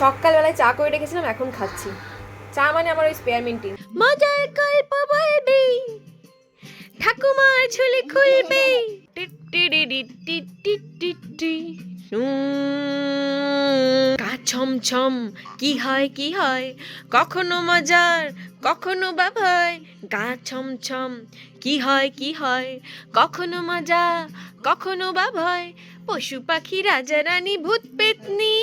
সকালবেলায় চা করে রেখেছিলাম, এখন খাচ্ছি। চা মানে আমার ওই স্পেয়ার মিন্টি মজার গল্প বলবে। ঠাকুমার ঝুলি খুলবে। গা ছমছম কি হয় কি হয়? কখনো মজার, কখনো বা ভয়। গা ছমছম কি হয় কি হয়? কখনো মজা, কখনো বা ভয়। পশু পাখি, রাজা, রানী, ভূত, পেতনি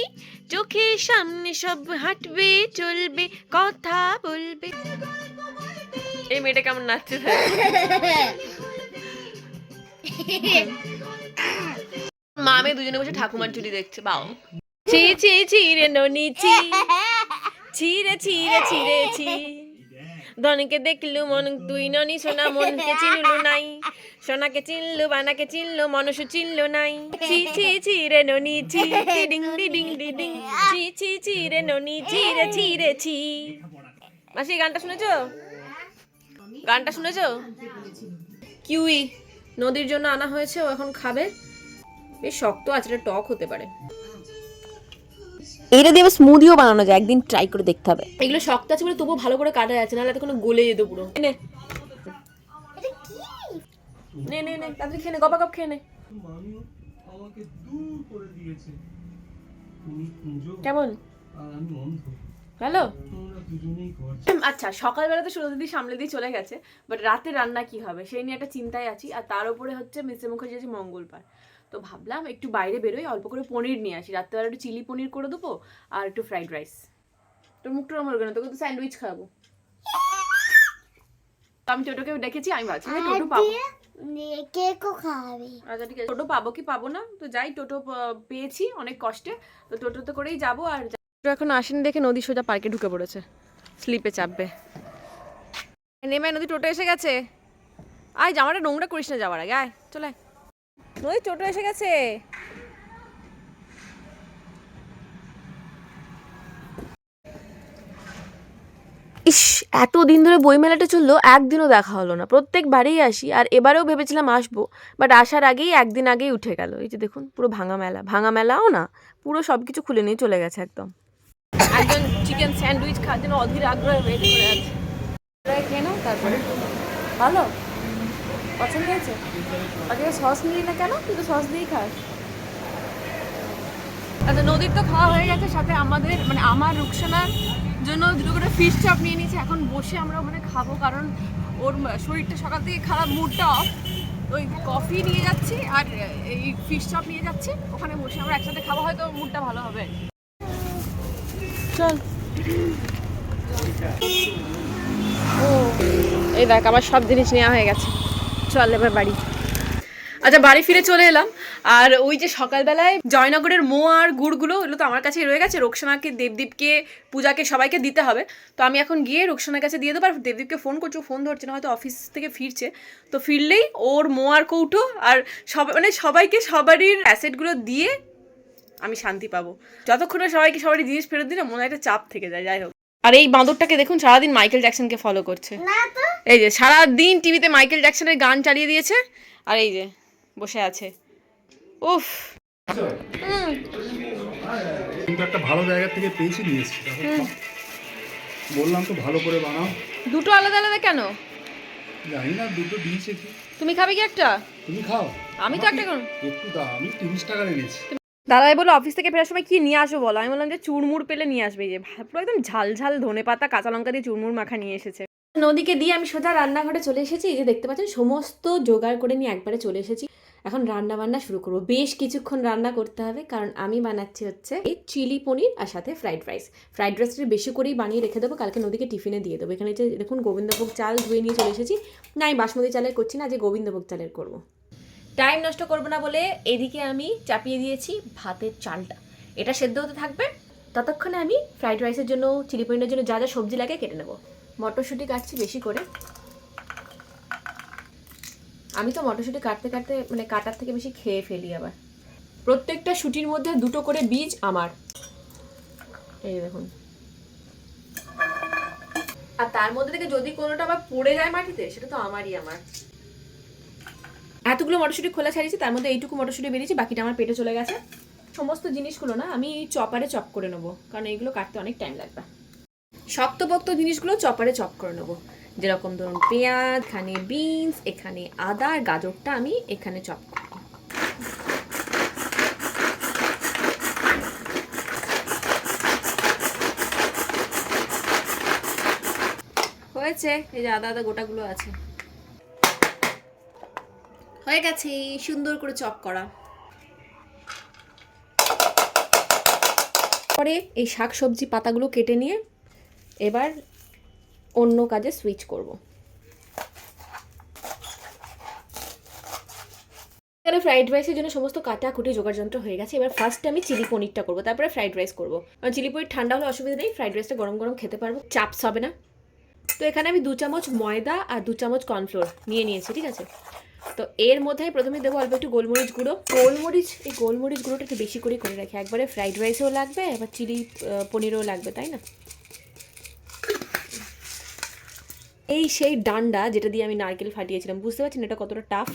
চোখের সামনে সব হাঁটবে চলবে কথা বলবে। এই মেয়েটা কেমন নাচছে মামে দুজনে বসে ঠাকুমার চুরি দেখছে বাও। চি চি চিরে ননি চি চিরে চিরে ছিঁড়েছি ধনকে দেখলু মন, তুই ননি সোনা, মনকে চিনলু নাই। সোনাকে চিনলু, বানাকে চিনলু মনসু চিনলু নাই। চি চি রে ননি চি ডিং ডিং ডিং চি চি চিরে ননি চিরে ছিঁড়েছি মাসি, গানটা শুনেছো? গানটা শুনেছো? কিউই, নদীর জন্য আনা হয়েছে, ও এখন খাবে। বেশ শক্ত আছে টক হতে পারে। এটা দিয়ে স্মুদিও বানানো যায় একদিন ট্রাই করে দেখতে হবে। এগুলো শক্ত আছে বলে তবুও ভালো করে কাটা যাচ্ছে নাহলে কোনো গলে যেত পুরো। নে নে। নে নে তাড়াতাড়ি খেয়ে নে গপা গপ খেয়ে নে। মামিও আমাকে দূর করে দিয়েছে। তুমি পুজো কেমন? ঘর আচ্ছা সকালবেলা তো সুরজ দিদি সামলে দিয়ে চলে গেছে বাট রাতে রান্না কি হবে? সেই নিয়ে একটা চিন্তায় আছি আর তার উপরে হচ্ছে মিস্টার মুখার্জি আছে মঙ্গলবার। তো ভাবলাম একটু বাইরে বেরোই অল্প করে পনির নিয়ে আসি। রাত্রেবেলা একটু চিলি পনির করে দেবো আর একটু ফ্রাইড রাইস। তোর মুখটা আমার কেন তোকে তো স্যান্ডউইচ খাব তো আমি টোটোকে দেখেছি আমি ভাবছি টোটো পাবো। কেকও খাওয়াবে? আচ্ছা ঠিক আছে। টোটো পাবো কি পাবো না? তো যাই টোটো পেয়েছি অনেক কষ্টে। তো টোটোতে করেই যাব আর এখন আসেনি দেখে নদী সোজা পার্কে ঢুকে পড়েছে। স্লিপে চাপবে। নেমে নদী টোটো এসে গেছে। আয়, জামাটা নোংরা করিস না যাওয়ার আগে, আয়, চলে। নদী টোটো এসে গেছে। ইস, এত দিন ধরে বইমেলাটা চলল, একদিনও দেখা হলো না। প্রত্যেকবারেই আসি, আর এবারেও ভেবেছিলাম আসব বাট আসার আগেই, একদিন আগেই উঠে গেল। এই যে দেখুন, পুরো ভাঙা মেলা। ভাঙা মেলাও না, পুরো সব কিছু খুলে নিয়ে চলে গেছে একদম। একজন চিকেন স্যান্ডউইচ খাওয়ার জন্য অধীর আগ্রহে ওয়েট করে আছে। খেয়ে নাও তারপরে। ভালো? পছন্দ হয়েছে? আজকে সস নিলি না কেন? তুই তো সস দিয়েই খাস। আচ্ছা নদীর তো খাওয়া হয়ে গেছে সাথে আমাদের মানে আমার রুকসানার জন্য দুটো করে ফিশ চপ নিয়ে নিয়েছি। এখন বসে আমরা ওখানে খাব কারণ ওর শরীরটা সকাল থেকে খারাপ মুডটা অফ ওই কফি নিয়ে যাচ্ছি আর এই ফিশ চপ নিয়ে যাচ্ছি। ওখানে বসে আমরা একসাথে খাব হয়তো মুডটা ভালো হবে। চল। এই দেখ, আমার সব জিনিস নেওয়া হয়ে গেছে। চল এবার বাড়ি। আচ্ছা বাড়ি ফিরে চলে এলাম। আর ওই যে সকালবেলায় জয়নগরের মো আর গুড়গুলো ওগুলো তো আমার কাছেই রয়ে গেছে। রোকসানাকে, দেবদীপকে, পূজাকে সবাইকে দিতে হবে। তো আমি এখন গিয়ে রোকসানার কাছে দিয়ে দেবো। আর দেবদীপকে ফোন করছি ফোন ধরছে না, হয়তো অফিস থেকে ফিরছে। তো ফিরলেই ওর মো আর কৌটো আর সবাই মানে সবাইকে সবারই অ্যাসেটগুলো দিয়ে আমি শান্তি পাবো। যতক্ষণ সবাইকে সবারই জিনিস ফেরত দিলে মনে হয় একটা চাপ থেকে যায় যাই হোক। আর এই বাঁদরটাকে দেখুন সারাদিন মাইকেল জ্যাকসনকে ফলো করছে। এই যে সারাদিন টিভিতে মাইকেল জ্যাকসনের গান চালিয়ে দিয়েছে আর এই যে বসে আছে। উফ। কিন্তু একটা ভালো জায়গা থেকে পেয়েছি নিয়েছি বললাম তো ভালো করে বানাও। দুটো আলাদা আলাদা কেন? জানি না দুটো দিয়েছে তুমি খাবে কি একটা? তুমি খাও। আমি তো একটা করুন একটু দাও আমি তিরিশ টাকা এনেছি। দাদাই বলো অফিস থেকে ফেরার সময় কি নিয়ে আসব বলো? আমি বললাম যে, চুরমুর পেলে নিয়ে আসবে যে পুরো একদম ঝাল ঝাল ধনে পাতা, কাঁচা লঙ্কা দিয়ে চুরমুর মাখা নিয়ে এসেছে। নদীকে দিয়ে আমি সোজা রান্নাঘরে চলে এসেছি। এই যে দেখতে পাচ্ছেন, সমস্ত জোগাড় করে নিয়ে একবারে চলে এসেছি। এখন রান্না বান্না শুরু করব। বেশ কিছুক্ষণ রান্না করতে হবে, কারণ আমি বানাচ্ছি হচ্ছে এই চিলি পনির আর সাথে ফ্রাইড রাইস। ফ্রাইড রাইসটা বেশি করেই বানিয়ে রেখে দেবো, কালকে নদীকে টিফিনে দিয়ে দেবো। এখানে যে দেখুন, গোবিন্দভোগ চাল ধুয়ে নিয়ে চলে এসেছি। না, আমি বাসমতি চালের করছি না, যে গোবিন্দভোগ চালের করব। টাইম নষ্ট করব না বলে এদিকে আমি চাপিয়ে দিয়েছি ভাতের চালটা। এটা সেদ্ধ হতে থাকবে। ততক্ষণে আমি ফ্রাইড রাইসের জন্য, চিলি পনিরের জন্য যা যা সবজি লাগে কেটে নেব। মটরশুঁটি কাটছি বেশি করে। আমি তো মটরশুঁটি কাটতে কাটতে মানে কাটার থেকে বেশি খেয়ে ফেলি আবার। প্রত্যেকটা শুটির মধ্যে দুটো করে বীজ আমার। এই দেখুন। আর তার মধ্যে থেকে যদি কোনোটা আবার পড়ে যায় মাটিতে, সেটা তো আমারই আমার। এতগুলো মটরশুঁটি খোলা ছাড়িয়েছি, তার মধ্যে এইটুকু মটরশুঁটি বেরিয়েছে, বাকিটা আমার পেটে চলে গেছে। সমস্ত জিনিসগুলো না আমি চপারে চপ করে নেব, কারণ এইগুলো কাটতে অনেক টাইম লাগবে। শক্তপোক্ত জিনিসগুলো চপারে চপ করে নেব। যেরকম ধরুন পেঁয়াজ, এখানে বিনস এখানে আদা আর গাজরটা আমি এখানে চপ করব। হয়েছে, এই যে আদা আদা গোটাগুলো আছে। হয়ে গেছে সুন্দর করে চপ করা। পরে এই শাক সবজি পাতাগুলো কেটে নিয়ে এবার অন্য কাজে সুইচ করব। এখানে ফ্রাইড রাইসের জন্য সমস্ত কাটা কুটি জোগাড় যন্ত্র হয়ে গেছে। এবার ফার্স্টে আমি চিলি পনিরটা করব, তারপরে ফ্রাইড রাইস করব। চিলি পনির ঠান্ডা হলে অসুবিধা নেই ফ্রাইড রাইসটা গরম গরম খেতে পারব, চাপস হবে না। তো এখানে আমি দু চামচ ময়দা আর দু চামচ কর্নফ্লোর নিয়ে নিয়েছি, ঠিক আছে? তো এর মধ্যে আমি প্রথমে দেবো অল্প একটু গোলমরিচ গুঁড়ো। গোলমরিচ, এই গোলমরিচ গুঁড়োটা একটু বেশি করে করে রাখি। একবারে ফ্রাইড রাইসেও লাগবে, আবার চিলি পনিরও লাগবে, তাই না? এই সেই ডান্ডা যেটা দিয়ে আমি নারকেল ফাটিয়েছিলাম, বুঝতে পারছেন এটা কতটা টাফ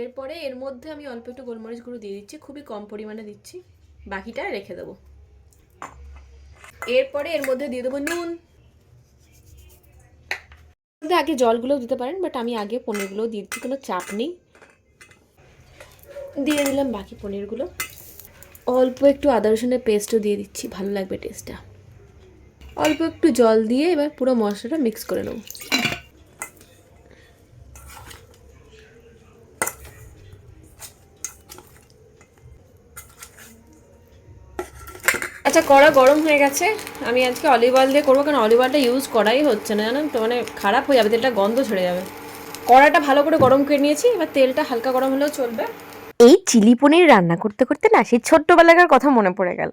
এরপরে এর মধ্যে আমি অল্প একটু গোলমরিচ গুঁড়ো দিয়ে দিচ্ছি, খুবই কম পরিমাণে দিচ্ছি, বাকিটা রেখে দেবো। এরপরে এর মধ্যে দিয়ে দেবো নুন। আগে জলগুলো দিতে পারেন বাট আমি আগে পনিরগুলো দিয়ে দিচ্ছি, কোনো চাপ নেই। দিয়ে দিলাম বাকি পনিরগুলো। অল্প একটু আদা রসুনের পেস্টও দিয়ে দিচ্ছি, ভালো লাগবে টেস্টটা অল্প একটু জল দিয়ে এবার পুরো মশলাটা মিক্স করে নেব। আচ্ছা কড়া গরম হয়ে গেছে। আমি আজকে অলিভ অয়েল দিয়ে করব, কারণ অলিভ অয়েলটা ইউজ করাই হচ্ছে না, জানেন তো? মানে খারাপ হয়ে যাবে, তেলটা গন্ধ ছেড়ে যাবে। কড়াটা ভালো করে গরম করে নিয়েছি, এবার তেলটা হালকা গরম হলেও চলবে। এই চিলি পনির রান্না করতে করতে না, সেই ছোট্টবেলাকার কথা মনে পড়ে গেল।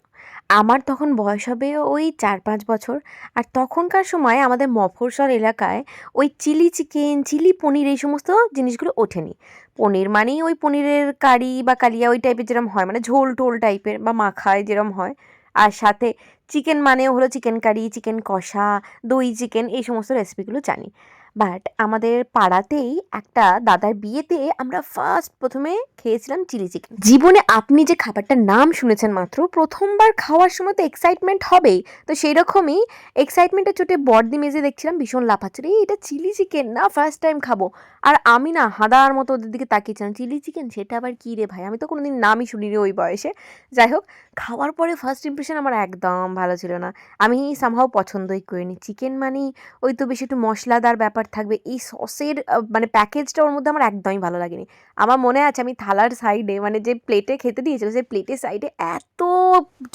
আমার তখন বয়স হবে ওই চার পাঁচ বছর, আর তখনকার সময় আমাদের মফস্বল এলাকায় ওই চিলি চিকেন, চিলি পনির এই সমস্ত জিনিসগুলো ওঠেনি। পনির মানেই ওই পনিরের কারি বা কালিয়া ওই টাইপের যেরকম হয় মানে ঝোল টোল টাইপের বা মাখায় যেরকম হয়। আর সাথে চিকেন মানেও হলো চিকেন কারি চিকেন কষা, দই চিকেন এই সমস্ত রেসিপিগুলো জানি। বাট আমাদের পাড়াতেই একটা দাদার বিয়েতে আমরা ফার্স্ট প্রথমে খেয়েছিলাম চিলি চিকেন জীবনে আপনি যে খাবারটার নাম শুনেছেন মাত্র, প্রথমবার খাওয়ার সময় তো এক্সাইটমেন্ট হবেই। তো সেই রকমই এক্সাইটমেন্টের চোটে বর্দি মেজে দেখছিলাম, ভীষণ লাফাচ্ছিল। এই, এটা চিলি চিকেন না? ফার্স্ট টাইম খাব। আর আমি না হাদার মতো ওদের দিকে তাকিয়েছিলাম। চিলি চিকেন সেটা আবার কী রে ভাই? আমি তো কোনোদিন নামই শুনিনি ওই বয়সে। যাই হোক, খাওয়ার পরে ফার্স্ট ইমপ্রেশন আমার একদম ভালো ছিল না। আমি সামহাও পছন্দই করিনি। চিকেন মানেই ওই তো বেশি একটু মশলাদার ব্যাপার থাকবে। এই সসের মানে প্যাকেজটা ওর মধ্যে আমার একদমই ভালো লাগেনি। আমার মনে আছে আমি থালার সাইডে মানে যে প্লেটে খেতে দিয়েছিল, সেই প্লেটের সাইডে এত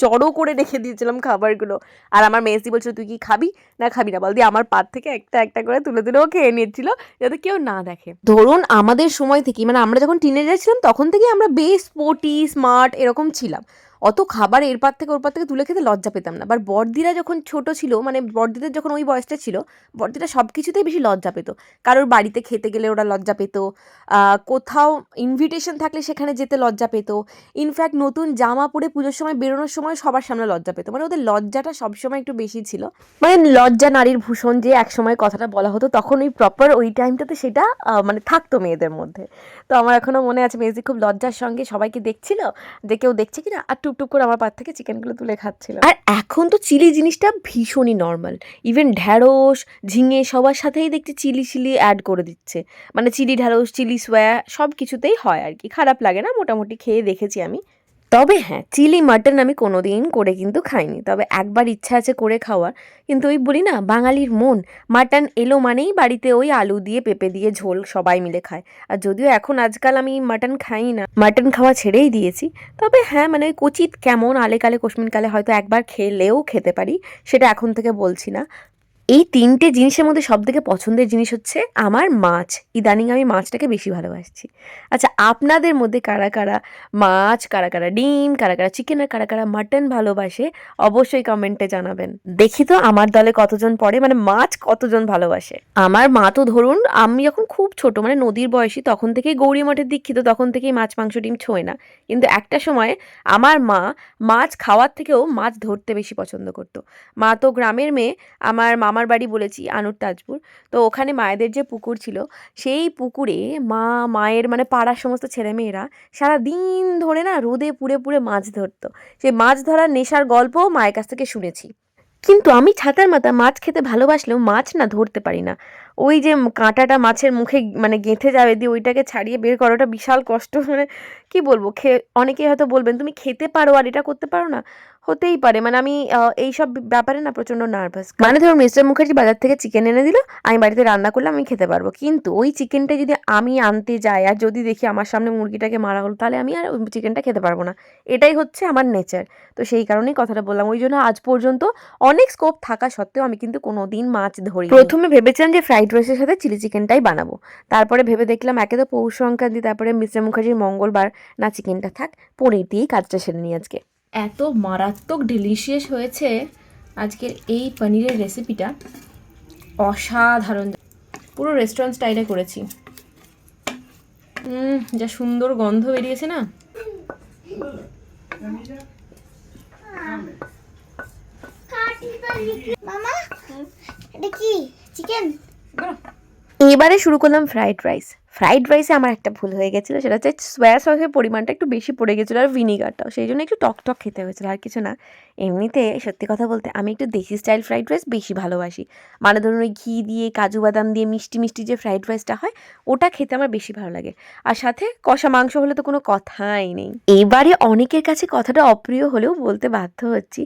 জড়ো করে রেখে দিয়েছিলাম খাবারগুলো। আর আমার মেসি বলছিল, তুই কি খাবি? না খাবি না। বল দিয়ে আমার পাত থেকে একটা একটা করে তুলে তুলেও খেয়ে নিচ্ছিল যাতে কেউ না দেখে। ধরুন আমাদের সময় থেকে মানে আমরা যখন টিনেজার ছিলাম, তখন থেকে আমরা বেশ স্পোর্টি স্মার্ট এরকম ছিলাম। অত খাবার এর পার থেকে ওর পার থেকে তুলে খেতে লজ্জা পেতাম না। বাট বর্দিরা যখন ছোট ছিল মানে বর্দিদের যখন ওই বয়সটা ছিল বর্দিরা সব কিছুতেই বেশি লজ্জা পেত। কারোর বাড়িতে খেতে গেলে ওরা লজ্জা পেত কোথাও ইনভিটেশন থাকলে সেখানে যেতে লজ্জা পেত। ইনফ্যাক্ট নতুন জামা পরে পুজোর সময়, বেরোনোর সময় সবার সামনে লজ্জা পেত। মানে ওদের লজ্জাটা সবসময় একটু বেশি ছিল। মানে লজ্জা নারীর ভূষণ যে একসময় কথাটা বলা হতো, তখন ওই প্রপার ওই টাইমটাতে সেটা মানে থাকতো মেয়েদের মধ্যে। তো আমার এখনও মনে আছে মেজি খুব লজ্জার সঙ্গে সবাইকে দেখছিল, যে কেউ দেখছে কিনা? আর টুকটুক করে আমার পাত থেকে চিকেনগুলো তুলে খাচ্ছিল আর এখন তো চিলি জিনিসটা ভীষণই নর্মাল ইভেন ঢ্যাঁড়স, ঝিঙে সবার সাথেই দেখছি চিলি চিলি অ্যাড করে দিচ্ছে। মানে চিলি ঢ্যাঁড়স, চিলি সোয়া সব কিছুতেই হয় আর কি। খারাপ লাগে না, মোটামুটি খেয়ে দেখেছি আমি। তবে হ্যাঁ চিলি মাটন আমি কোনোদিন করে কিন্তু খাইনি। তবে একবার ইচ্ছা আছে করে খাওয়ার। কিন্তু ওই বলি না, বাঙালির মন, মাটন এলো মানেই বাড়িতে ওই আলু দিয়ে, পেঁপে দিয়ে, ঝোল সবাই মিলে খায়। আর যদিও এখন আজকাল আমি মাটন খাই না, মাটন খাওয়া ছেড়েই দিয়েছি। তবে হ্যাঁ মানে ওই কচিত কেমন, আলে কালে, কোশমিন কালে হয়তো একবার খেলেও খেতে পারি, সেটা এখন থেকে বলছি না। এই তিনটে জিনিসের মধ্যে সব থেকে পছন্দের জিনিস হচ্ছে আমার মাছ। ইদানিং আমি মাছটাকে বেশি ভালোবাসছি। আচ্ছা আপনাদের মধ্যে কারা কারা মাছ, কারা কারা ডিম, কারা কারা চিকেন আর কারা কারা মাটন ভালোবাসে, অবশ্যই কমেন্টে জানাবেন। দেখি তো আমার দলে কতজন পড়ে মানে মাছ কতজন ভালোবাসে? আমার মা তো ধরুন, আমি যখন খুব ছোট মানে নদীর বয়সী, তখন থেকেই গৌরী মঠের দীক্ষিত, তখন থেকেই মাছ, মাংস, ডিম ছোঁয় না। কিন্তু একটা সময় আমার মা মাছ খাওয়ার থেকেও মাছ ধরতে বেশি পছন্দ করতো। মা তো গ্রামের মেয়ে, আমার মামার মামার বাড়ি বলেছি, আনুর তাজপুর। তো ওখানে মায়েদের যে পুকুর ছিল, সেই পুকুরে মা, মায়ের মানে পাড়ার সমস্ত ছেলেমেয়েরা সারা দিন ধরে না রোদে পুড়ে পুড়ে মাছ ধরতো। সেই মাছ ধরার নেশার গল্পও মায়ের কাছ থেকে শুনেছি। কিন্তু আমি ছাতার মাথা মাছ খেতে ভালোবাসলেও মাছ না ধরতে পারি না। ওই যে কাঁটাটা মাছের মুখে মানে গেঁথে যাবে দিয়ে ওইটাকে ছাড়িয়ে বের করাটা বিশাল কষ্ট। মানে কি বলব, খে, অনেকেই হয়তো বলবেন, তুমি খেতে পারো আর এটা করতে পারো না। হতেই পারে। মানে আমি এইসব ব্যাপারে না প্রচণ্ড নার্ভাস মানে ধরুন মিস্টার মুখার্জি বাজার থেকে চিকেন এনে দিল আমি বাড়িতে রান্না করলে আমি খেতে পারব। কিন্তু ওই চিকেনটা যদি আমি আনতে যাই আর যদি দেখি আমার সামনে মুরগিটাকে মারা হলো তাহলে আমি আর ওই চিকেনটা খেতে পারব না। এটাই হচ্ছে আমার নেচার তো সেই কারণেই কথাটা বললাম। ওই জন্য আজ পর্যন্ত অনেক স্কোপ থাকা সত্ত্বেও আমি কিন্তু কোনো দিন মাছ ধরি প্রথমে ভেবেছিলাম যে ফ্রাইড রাইসের সাথে চিলি চিকেনটাই বানাবো। তারপরে ভেবে দেখলাম একে তো পৌষ সংক্রান্তি তারপরে মিস্টার মুখার্জির মঙ্গলবার। না চিকেনটা থাক পনির দিয়েই কাজটা সেরে নিই আজকে। এত মারাত্মক ডেলিশিয়াস হয়েছে। আজকের এই পনিরের রেসিপিটা অসাধারণ। পুরো রেস্টুরেন্ট স্টাইলে করেছি। যা সুন্দর গন্ধ বেরিয়েছে না? এবারে শুরু করলাম ফ্রাইড রাইস ফ্রাইড রাইসে আমার একটা ভুল হয়ে গেছিল, সেটা হচ্ছে সোয়া সসের পরিমাণটা একটু বেশি পড়ে গেছিল আর ভিনিগারটাও সেই জন্য একটু টক টক খেতে হয়েছিল আর কিছু না। এমনিতে সত্যি কথা বলতে আমি একটু দেশি স্টাইল ফ্রাইড রাইস বেশি ভালোবাসি। মানে ধরুন ওই ঘি দিয়ে, কাজু বাদাম দিয়ে, মিষ্টি মিষ্টি যে ফ্রাইড রাইসটা হয়, ওটা খেতে আমার বেশি ভালো লাগে। আর সাথে কষা মাংস হলে তো কোনো কথাই নেই। এবারে অনেকের কাছে কথাটা অপ্রিয় হলেও বলতে বাধ্য হচ্ছি,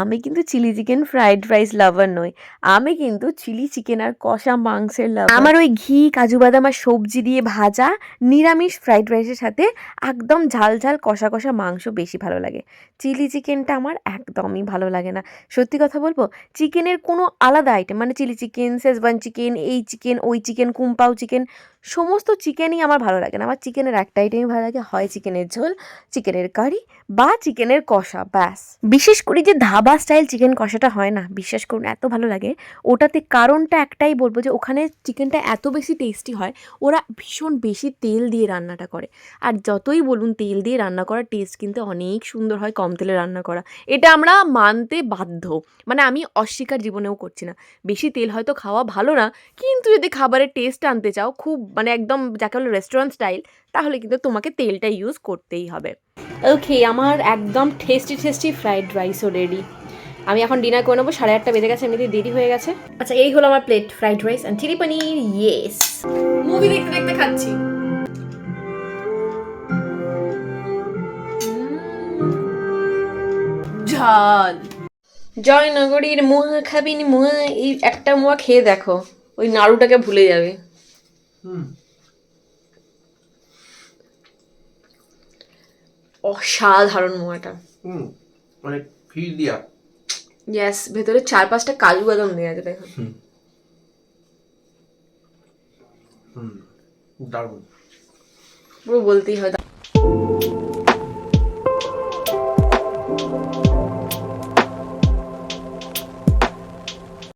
আমি কিন্তু chilli chicken fried rice lover নই। আমি কিন্তু চিলি চিকেন আর কষা মাংসের লাভার আমার ওই ঘি, কাজু বাদাম আর সবজি দিয়ে ভাজা নিরামিষ ফ্রাইড রাইসের সাথে একদম ঝাল ঝাল কষা কষা মাংস বেশি ভালো লাগে। চিলি চিকেনটা আমার একদমই ভালো লাগে না। সত্যি কথা বলব চিকেনের কোনো আলাদা আইটেম মানে চিলি চিকেন শেজওয়ান চিকেন এই চিকেন ওই চিকেন কুম্পাও চিকেন সমস্ত চিকেনই আমার ভালো লাগে না। আমার চিকেনের একটা আইটেমই ভালো লাগে, হয় চিকেনের ঝোল, চিকেনের কারি বা চিকেনের কষা, ব্যাস। বিশেষ করে যে ধাবা স্টাইল চিকেন কষাটা হয় না, বিশ্বাস করুন, এত ভালো লাগে। ওটাতে কারণটা একটাই বলব যে, ওখানে চিকেনটা এত বেশি টেস্টি হয়, ওরা ভীষণ বেশি তেল দিয়ে রান্নাটা করে। আর যতই বলুন, তেল দিয়ে রান্না করার টেস্ট কিন্তু অনেক সুন্দর হয় কম তেলে রান্না করা। এটা আমরা মানতে বাধ্য। মানে আমি অস্বীকার জীবনেও করছি না। বেশি তেল হয়তো খাওয়া ভালো না, কিন্তু যদি খাবারের টেস্ট আনতে চাও, খুব মানে একদম যাকে বলে রেস্টুরেন্ট স্টাইল তাহলে কিন্তু তোমাকে তেলটা ইউজ করতেই হবে। ওকে আমার একদম টেস্টি টেস্টি ফ্রাইড রাইসও রেডি আমি এখন ডিনার করে নেব, সাড়ে আটটা বেজে গেছে এমনিতে দেরি হয়ে গেছে। আচ্ছা এই হলো আমার plate fried rice and chilli paneer yes movie দেখতে দেখতে খাচ্ছি। ঝাল। জয়নগরীর মোয়া খাবিন মোয়া এই একটা মোয়া খেয়ে দেখো, ওই নাড়ুটাকে ভুলে যাবে। অসাধারণ মোয়াটা। হুম অনেক ফি দিয়া। ইয়েস ভেতরে চার পাঁচটা কাজু বাদাম দেওয়া আছে দেখো। হুম দারুণ। পুরো বলতেই হয়।